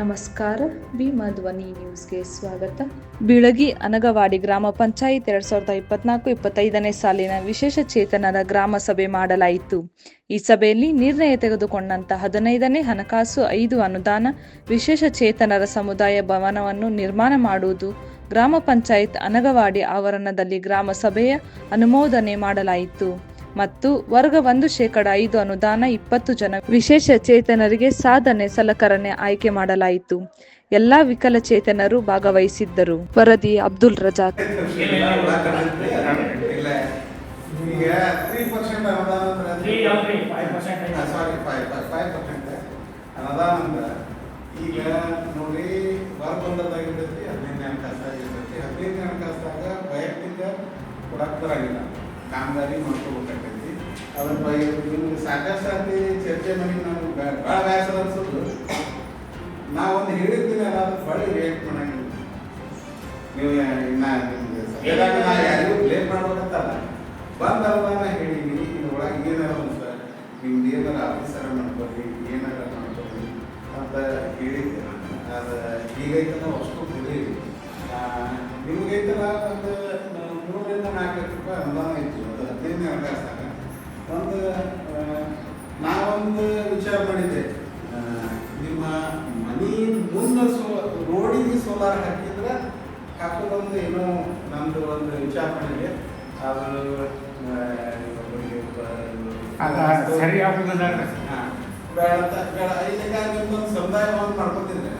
ನಮಸ್ಕಾರ ಭೀಮಾ ಧ್ವನಿ ನ್ಯೂಸ್ಗೆ ಸ್ವಾಗತ. ಬಿಳಗಿ, ಅನಗವಾಡಿ ಗ್ರಾಮ ಪಂಚಾಯತ್ ಎರಡ್ ಸಾವಿರದ ಇಪ್ಪತ್ನಾಲ್ಕು ಇಪ್ಪತ್ತೈದನೇ ಸಾಲಿನ ವಿಶೇಷ ಚೇತನರ ಗ್ರಾಮ ಸಭೆ ಮಾಡಲಾಯಿತು. ಈ ಸಭೆಯಲ್ಲಿ ನಿರ್ಣಯ ತೆಗೆದುಕೊಂಡಂತ ಹದಿನೈದನೇ ಹಣಕಾಸು ಐದು ಅನುದಾನ, ವಿಶೇಷ ಚೇತನರ ಸಮುದಾಯ ಭವನವನ್ನು ನಿರ್ಮಾಣ ಮಾಡುವುದು ಗ್ರಾಮ ಪಂಚಾಯತ್ ಅನಗವಾಡಿ ಆವರಣದಲ್ಲಿ ಗ್ರಾಮ ಸಭೆಯ ಅನುಮೋದನೆ ಮಾಡಲಾಯಿತು. ಮತ್ತು ವರ್ಗ ಒಂದು ಶೇಕಡ ಐದು ಅನುದಾನ ಇಪ್ಪತ್ತು ಜನ ವಿಶೇಷ ಚೇತನರಿಗೆ ಸಾಧನೆ ಸಲಕರಣೆ ಆಯ್ಕೆ ಮಾಡಲಾಯಿತು. ಎಲ್ಲಾ ವಿಕಲಚೇತನರು ಭಾಗವಹಿಸಿದ್ದರು. ವರದಿ ಅಬ್ದುಲ್ ರಜಾಕ್. ಈಗ ನೋಡಿ ಅನುದಾನ ಹದಿನೈದು ಯಾವ್ದ್ರಿ? Five percent ಐತೆ. ಸಾರಿ ಫೈವ್ ಫೈವ್ ಪರ್ಸೆಂಟ್ ಅನುದಾನ ಅಂದ್ರೆ ಈಗ ನೋಡಿ ವರ್ಗ ಒಂದರದಾಗಿರ್ತೈತಿ ಹದಿನೈದನೇ ಹಣಕಾಸಾಗ ಇರ್ತೈತಿ ಹದಿನೈದನೇ ಹಣಕಾಸಾಗ ವೈಯಕ್ತಿಕ ಬರಂಗಿಲ್ಲ ಕಾಮಗಾರಿ ಮಾಡ್ಕೋಬೇಕಾಗ್ತೈತಿ. ಅದ್ರ ಬಗ್ಗೆ ನಿಮ್ಗೆ ಸಾಕಷ್ಟು ಸಾರಿ ಚರ್ಚೆ ಮಾಡಿ ನಾವು ಭಾಳ ಬೇಸರ ಅನ್ಸೋದು ನಾವೊಂದು ಹೇಳಿರ್ತೀನಿ ಅಲ್ಲ ಅದು ಭಾಳ ರಿಯಾಕ್ಟ್ ಮಾಡಂಗಿಲ್ಲ. ನೀವು ಇನ್ನ ನಿಮ್ಗೆ ಸಭೆದಾಗ ನಾ ಯಾರಿಗೂ ಬ್ಲೇಮ್ ಮಾಡ್ಬೇಕಂತಲ್ಲ. ಬಂದ ಅನುದಾನ ಹೇಳಿನಿ ಇದ್ರೊಳಗೆ ಏನಾರ ಒಂದು ಸರ್ ನಿಮ್ದು ಏನಾರ ಆಫೀಸರ ಮಾಡ್ಕೊಳ್ರಿ ಏನಾರ ಮಾಡ್ಕೊಳ್ರಿ ಅಂತ ಹೇಳಿದ್ದೆ ಅದು ಈಗೈತಲ್ಲ, ಅಷ್ಟು ನಿಮ್ಗೆ ನಿಮ್ಗೈತಲ್ಲ, ಒಂದು ಮೂರರಿಂದ ನಾಲ್ಕು ಲಕ್ಷ ರೂಪಾಯಿ ಅನುದಾನ ಇತ್ತು ಅದು ಹದಿನೈದನೇ ಹಣಕಾಸಾಗ ಒಂದು ನಾವೊಂದು ವಿಚಾರ ಮಾಡಿದ್ದೆ. ನಿಮ್ಮ ಮನಿ ಮುಂದೆ ಸೋ ರೋಡಿಗೆ ಸೋಲಾರ್ ಹಾಕಿದ್ರೆ ಹಾಕೋದೊಂದು ಏನೋ ನಮ್ಮದು ಒಂದು ವಿಚಾರ ಮಾಡಿದೆ ಅದು ಸರಿ ಹಾ. ಬೇಡ ಬೇಡ. ಈಗ ನಿಮ್ದೊಂದು ಸಮುದಾಯ ಮಾಡ್ಕೊತಿದ್ದೆ. ಮಾಡ್ಕೊತಿದ್ರೆ